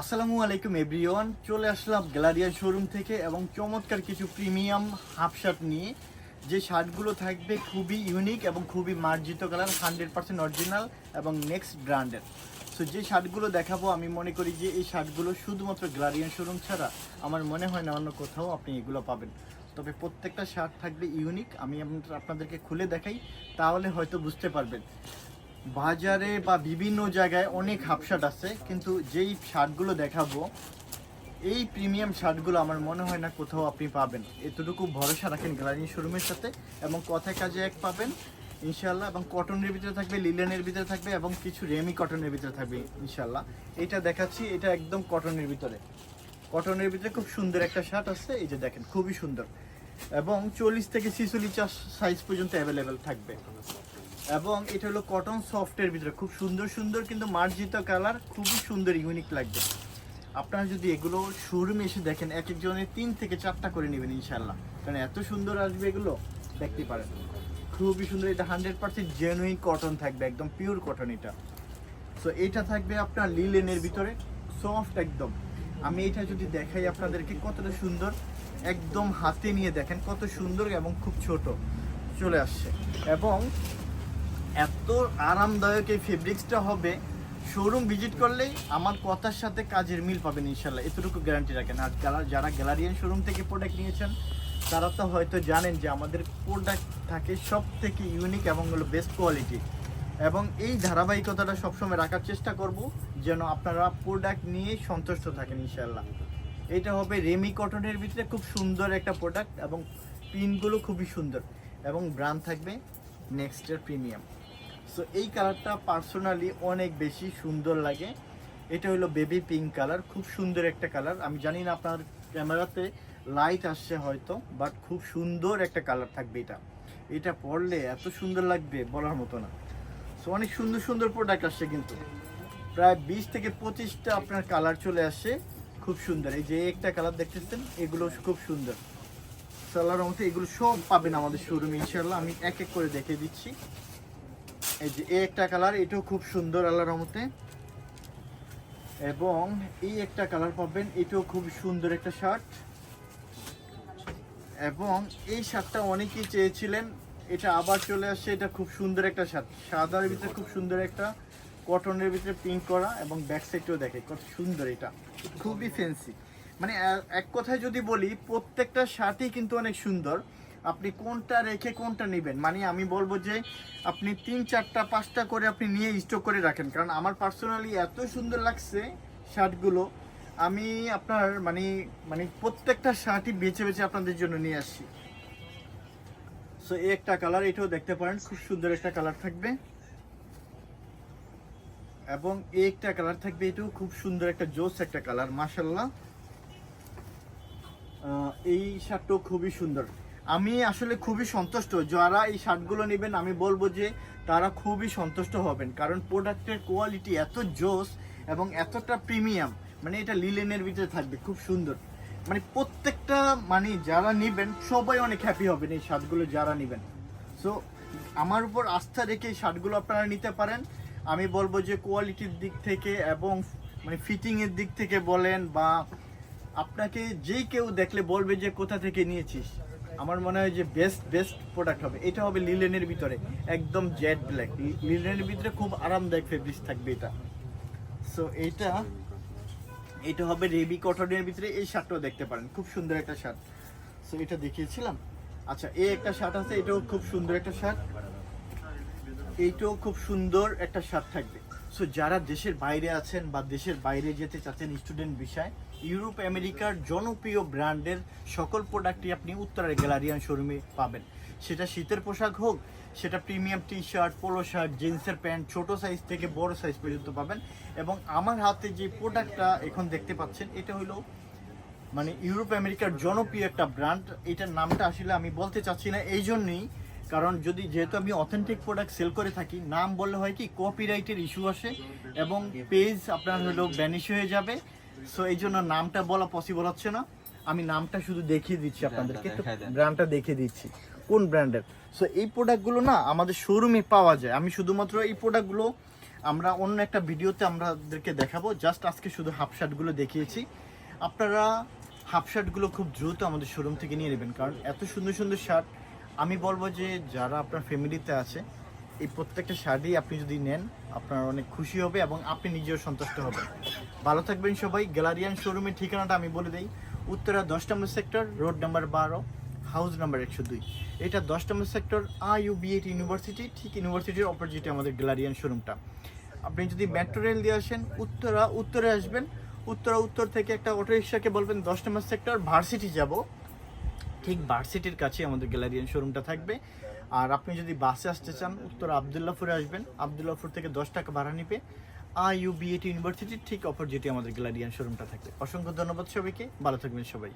আসসালামু আলাইকুম এভরিওয়ান চলে আসলাম গ্যালারিয়া শোরুম থেকে এবং চমৎকার কিছু প্রিমিয়াম হাফ শার্ট নিয়ে। যে শার্টগুলো থাকবে খুবই ইউনিক এবং খুবই মার্জিত কালার হান্ড্রেড পার্সেন্ট অরিজিনাল এবং নেক্সট ব্র্যান্ডের সো যে শার্টগুলো দেখাবো, আমি মনে করি যে এই শার্টগুলো শুধুমাত্র গ্যালারিয়ান শোরুম ছাড়া আমার মনে হয় না অন্য কোথাও আপনি এগুলো পাবেন। তবে প্রত্যেকটা শার্ট থাকবে ইউনিক আমি আপনাদেরকে খুলে দেখাই, তাহলে হয়তো বুঝতে পারবেন। বাজারে বা বিভিন্ন জায়গায় অনেক হাফ শার্ট আছে, কিন্তু যেই শার্টগুলো দেখাবো, এই প্রিমিয়াম শার্টগুলো আমার মনে হয় না কোথাও আপনি পাবেন। এতটুকু ভরসা রাখেন গ্যালারি শোরুমের সাথে এবং কথায় কাজে এক পাবেন ইনশাল্লাহ এবং কটনের ভিতরে থাকবে লিলেনের ভিতরে থাকবে এবং কিছু রেমি কটনের ভিতরে থাকবে ইনশাল্লাহ এটা দেখাচ্ছি, এটা একদম কটনের ভিতরে। কটনের ভিতরে খুব সুন্দর একটা শার্ট আছে, এই যে দেখেন, খুবই সুন্দর। এবং চল্লিশ থেকে ছিচল্লিশ সাইজ পর্যন্ত অ্যাভেলেবেল থাকবে। এবং এটা হলো কটন সফটের ভিতরে। খুব সুন্দর সুন্দর কিন্তু মার্জিত কালার, খুবই সুন্দর ইউনিক লাগবে। আপনারা যদি এগুলো শোরুমে এসে দেখেন, এক একজনের তিন থেকে চারটা করে নেবেন ইনশাল্লাহ কারণ এত সুন্দর আসবে এগুলো, দেখতে পারেন। খুবই সুন্দর, এটা হান্ড্রেড পার্সেন্ট জেনুইন কটন থাকবে, একদম পিওর কটন এটা। সো এটা থাকবে আপনার লিলেনের ভিতরে সফট একদম। আমি এটা যদি দেখাই আপনাদেরকে কতটা সুন্দর, একদম হাতে নিয়ে দেখেন কত সুন্দর এবং খুব ছোট। চলে আসছে। এবং এত আরামদায়ক এই ফেব্রিক্সটা হবে শোরুম ভিজিট করলেই আমার কথার সাথে কাজের মিল পাবেন ইনশাল্লাহ এতটুকু গ্যারান্টি রাখেন। আর যারা যারা গ্যালারিয়ান শোরুম থেকে প্রোডাক্ট নিয়েছেন, তারা তো হয়তো জানেন যে আমাদের প্রোডাক্ট থাকে সব থেকে ইউনিক এবং হলো বেস্ট কোয়ালিটি এবং এই ধারাবাহিকতাটা সবসময় রাখার চেষ্টা করব, যেন আপনারা প্রোডাক্ট নিয়ে সন্তুষ্ট থাকেন ইনশাল্লাহ এটা হবে রেমি কটনের ভিতরে খুব সুন্দর একটা প্রোডাক্ট এবং পিনগুলো খুবই সুন্দর। এবং ব্রান্ড থাকবে নেক্সটের প্রিমিয়াম সো এই কালারটা পার্সোনালি অনেক বেশি সুন্দর লাগে। এটা হলো বেবি পিঙ্ক কালার খুব সুন্দর একটা কালার আমি জানি না আপনার ক্যামেরাতে লাইট আসছে হয়তো বাট খুব সুন্দর একটা কালার থাকবে এটা। এটা পরলে এত সুন্দর লাগবে বলার মতো না। সো অনেক সুন্দর সুন্দর প্রোডাক্ট আসছে কিন্তু। প্রায় বিশ থেকে পঁচিশটা আপনার কালার চলে আসছে, খুব সুন্দর। এই যে একটা কালার দেখতেছেন, এগুলো খুব সুন্দর। সালার মধ্যে এগুলো সব পাবেন আমাদের শোরুমে ইনশাল্লাহ আমি এক এক করে দেখে দিচ্ছি। এই যে এই একটা কালার, এটাও খুব সুন্দর আল্লাহর রহমতে। এবং এই একটা কালার পাবেন, এটাও খুব সুন্দর একটা শার্ট। এবং এই শার্টটা অনেকেই চেয়েছিলেন, এটা আবার চলে আসছে, এটা খুব সুন্দর একটা শার্ট। সাদার ভিতরে খুব সুন্দর একটা, কটনের ভিতরে পিঙ্ক করা এবং ব্যাক সাইডটাও দেখে, কত সুন্দর এটা। খুবই ফ্যান্সি মানে এক কথায় যদি বলি, প্রত্যেকটা শার্টই কিন্তু অনেক সুন্দর। আপনি কোনটা রেখে কোনটা নেবেন? মানে আমি বলব যে আপনি তিন চারটা পাঁচটা করে আপনি নিয়ে স্টক করে রাখেন। কারণ আমার পার্সোনালি এত সুন্দর লাগছে শার্টগুলো। আমি আপনার মানে মানে প্রত্যেকটা শার্টই বেছে বেছে আপনাদের জন্য নিয়ে আসছি। সো এই একটা কালার এটাও দেখতে পারেন খুব সুন্দর একটা কালার থাকবে। এবং এই একটা কালার থাকবে এটাও খুব সুন্দর একটা জোস একটা কালার মাশাল্লাহ আহ, এই শার্টটাও খুবই সুন্দর। আমি আসলে খুবই সন্তুষ্ট। যারা এই শার্টগুলো নেবেন, আমি বলব যে তারা খুবই সন্তুষ্ট হবেন। কারণ প্রোডাক্টের কোয়ালিটি এত জোস এবং এতটা প্রিমিয়াম মানে এটা লিলেনের ভিতরে থাকবে, খুব সুন্দর। মানে প্রত্যেকটা মানে যারা নেবেন, সবাই অনেক হ্যাপি হবেন এই শার্টগুলো যারা নেবেন। সো আমার উপর আস্থা রেখে এই শার্টগুলো আপনারা নিতে পারেন। আমি বলব যে কোয়ালিটির দিক থেকে এবং মানে ফিটিংয়ের দিক থেকে বলেন বা আপনাকে যেই কেউ দেখলে বলবে যে কোথা থেকে নিয়েছিস। আমার মনে হয় যে বেস্ট বেস্ট প্রোডাক্ট হবে। এটা হবে লিলেনের ভিতরে। একদম জেড ব্ল্যাক লিলেনের ভিতরে খুব আরামদায়ক ফেব্রিক্স থাকবে এটা। সো এইটা এটা হবে রেবি কটনের ভিতরে। এই শার্টটাও দেখতে পারেন। খুব সুন্দর একটা শার্ট। সো এটা দেখিয়েছিলাম। আচ্ছা এই একটা শার্ট আছে। এটাও খুব সুন্দর একটা শার্ট। এইটাও খুব সুন্দর একটা শার্ট থাকবে। সো যারা দেশের বাইরে আছেন বা দেশের বাইরে যেতে চাচ্ছেন স্টুডেন্ট বিষয় ইউরোপ, আমেরিকার জনপ্রিয় ব্র্যান্ডের সকল প্রোডাক্টই আপনি উত্তরের গ্যালারিয়ান শোরুমে পাবেন। সেটা শীতের পোশাক হোক, সেটা premium T shirt polo shirt, জিন্সের প্যান্ট, ছোট সাইজ থেকে বড় সাইজ পর্যন্ত পাবেন। এবং আমার হাতে যে প্রোডাক্টটা এখন দেখতে পাচ্ছেন, এটা হলো মানে ইউরোপ, আমেরিকার জনপ্রিয় একটা ব্র্যান্ড। এটার নামটা আসলে আমি বলতে চাচ্ছি না এই জন্যই, কারণ যদি যেহেতু আমি অথেন্টিক প্রোডাক্ট সেল করে থাকি, নাম বললে হয় কি কপিরাইটের ইস্যু আসে এবং পেজ আপনার হলো ব্যানিশ হয়ে যাবে। সো এই জন্য নামটা বলা পসিবল হচ্ছে না। আমি নামটা শুধু দেখিয়ে দিচ্ছি আপনাদেরকে। ব্র্যান্ডটা দেখিয়ে দিচ্ছি। কোন ব্র্যান্ডের সো এই প্রোডাক্টগুলো না আমাদের শোরুমে পাওয়া যায়। আমি শুধুমাত্র এই প্রোডাক্টগুলো আমরা অন্য একটা ভিডিওতে আমাদেরকে দেখাবো। জাস্ট আজকে শুধু হাফ শার্টগুলো দেখিয়েছি। আপনারা হাফ শার্টগুলো খুব দ্রুত আমাদের শোরুম থেকে নিয়ে নেবেন। কারণ এত সুন্দর সুন্দর শার্ট আমি বলব যে যারা আপনার ফ্যামিলিতে আছে এই প্রত্যেকটা শার্টই আপনি যদি নেন আপনার অনেক খুশি হবে এবং আপনি নিজেও সন্তুষ্ট হবেন। ভালো থাকবেন সবাই। গ্যালারিয়ান শোরুমের ঠিকানাটা আমি বলে দিই। উত্তরা দশ নম্বর সেক্টর, রোড নাম্বার বারো, হাউস নাম্বার একশো দুই। এটা দশ নম্বর sector I U BAT university, ঠিক ইউনিভার্সিটির অপোজিটে আমাদের গ্যালারিয়ান শোরুমটা। আপনি যদি মেট্রো রেল দিয়ে আসেন, উত্তরা, উত্তরে আসবেন। উত্তরা, উত্তর থেকে একটা অটো রিক্সাকে বলবেন, দশ নম্বর সেক্টর ভার্সিটি যাব। ঠিক ভার্সিটির কাছে আমাদের গ্যালারিয়ান শোরুমটা থাকবে। আর আপনি যদি বাসে আসতে চান, উত্তর আবদুল্লাপুরে আসবেন। আবদুল্লাপুর থেকে দশ টাকা ভাড়া নিবে। আই ইউ বিএটি ইউনিভার্সিটির ঠিক অপরজিটি আমাদের গ্ল্যাডিয়ান শোরুমটা থাকবে। অসংখ্য ধন্যবাদ সবাইকে। ভালো থাকবেন সবাই।